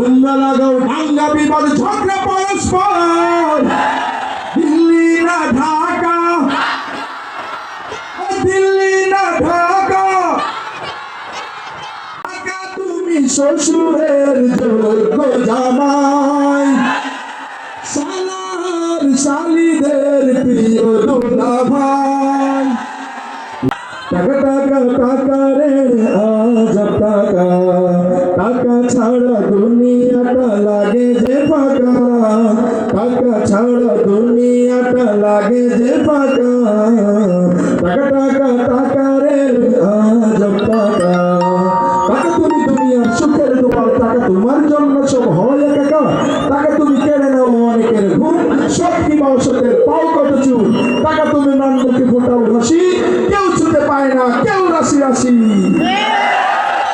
তোমরা দাঙ্গা বিবাদ, ঝগড়া পরস্পর। দিল্লি না ঢাকা। দিল্লি না ঢাকা। ঢাকা তুমি শ্বশুরের যোগ্য জামাই। সালার শালিদের প্রিয় দুলা ভাই পায় না কেউ রাশি রাশি।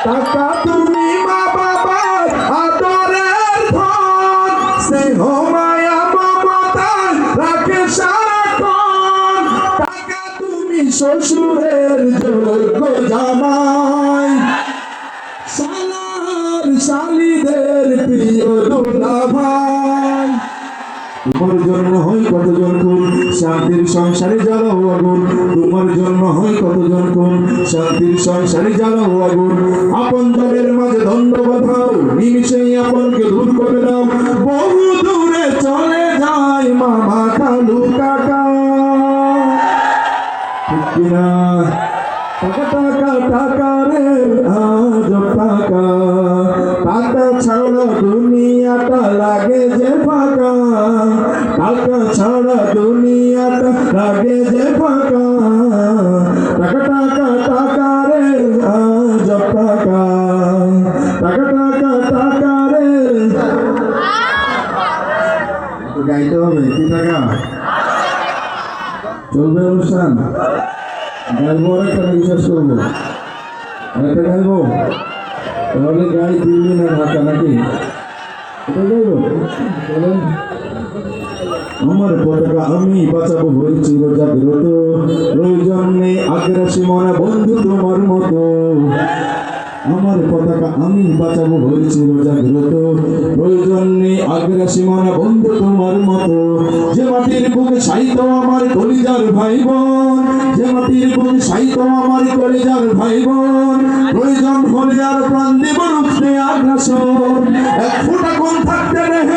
টাকা তুমি মা বাবার আদরের ধন, স্নেহ, মায়া, মমতা রাখে সারাক্ষণ। টাকা তুমি শ্বশুরের যোগ্য জামাই। সালার শালিদের প্রিয় দুলা তোমার জন্য হয় কতজন খুন শান্তির সংসারে জ্বালাও আগুন, তোমার জন্য হয় কতজন খুন শান্তির সংসারে জ্বালাও আগুন আপন জনের মাঝে দ্বন্দ্ব বাধাও নিমিশেই আপনকে দূর করে দাও। বহু দূরে চলে যায় মামা খালু কাকা কিনা? টাকা টাকা টাকা রে, আজ টাকা টাকা ছাড়া দুনিয়াটা লাগে যে ফাঁকা। ছাড়া দুনিয়াটা লাগে যে ফাঁকা। টাকা টাকা টাকা রে আজ টাকা। টাকা টাকা টাকা রে। গাইতে হবে, কি টাকা? চলবে অনুষ্ঠান? গাইবো একটা বিশ্বাস করব। একটা গাইবো? তাহলে গাই দিল্লি না ঢাকা নাকি? এটা গাইবো। আমার পতাকা আমি বাঁচাবো হয়েছি জাগ্রত প্রয়োজন নেই আগ্রাসী মনে বন্ধু তোমার মতো। আমার পতাকা আমি বাঁচাবো হয়েছিল জাগ্রত প্রয়োজন নেই আগ্রাসী মনে বন্ধু তোমার মতো। যে মাটির বুকে সাইতো আমার কলিজার ভাই বোন যে মাটির বুকে সাইতো আমার কলিজার ভাই বোন প্রয়োজন হলে আর প্রাণ দেব রুখতে আগ্রাসন। এক ফোঁটা কোন থাকতে রেহে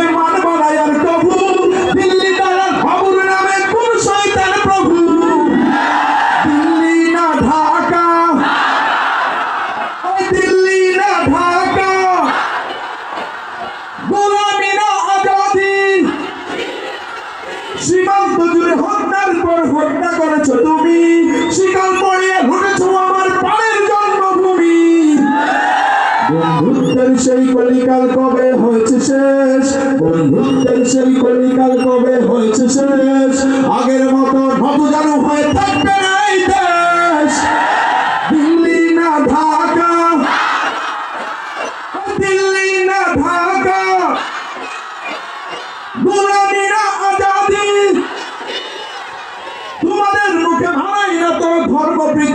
সীমান্ত জুড়ে হত্যার পর হত্যা করেছ তুমি। শিকাল পড়িয়ে ঘটেছো আমার পায়ের জন্মভূমি। বন্ধুত্বের সেই কলিকাল কবে হয়েছে শেষ? বন্ধুত্বের সেই কলিকাল কবে হয়েছে শেষ? আগের মতো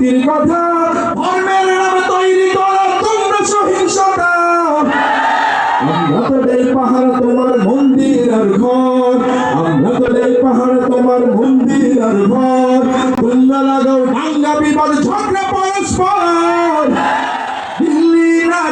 প্রীতির কথা, ধর্মের নামে তৈরি করো, তোমরা সহিংসতা। আমরা তো এই পাহাড় তোমার মন্দির আর ঘর। আমরা তো এই পাহাড় তোমার মন্দির আর ঘর। তোমরা লাগাও ভাঙ্গা বিপদ ঝগড়া পরস্পর। দিল্লি না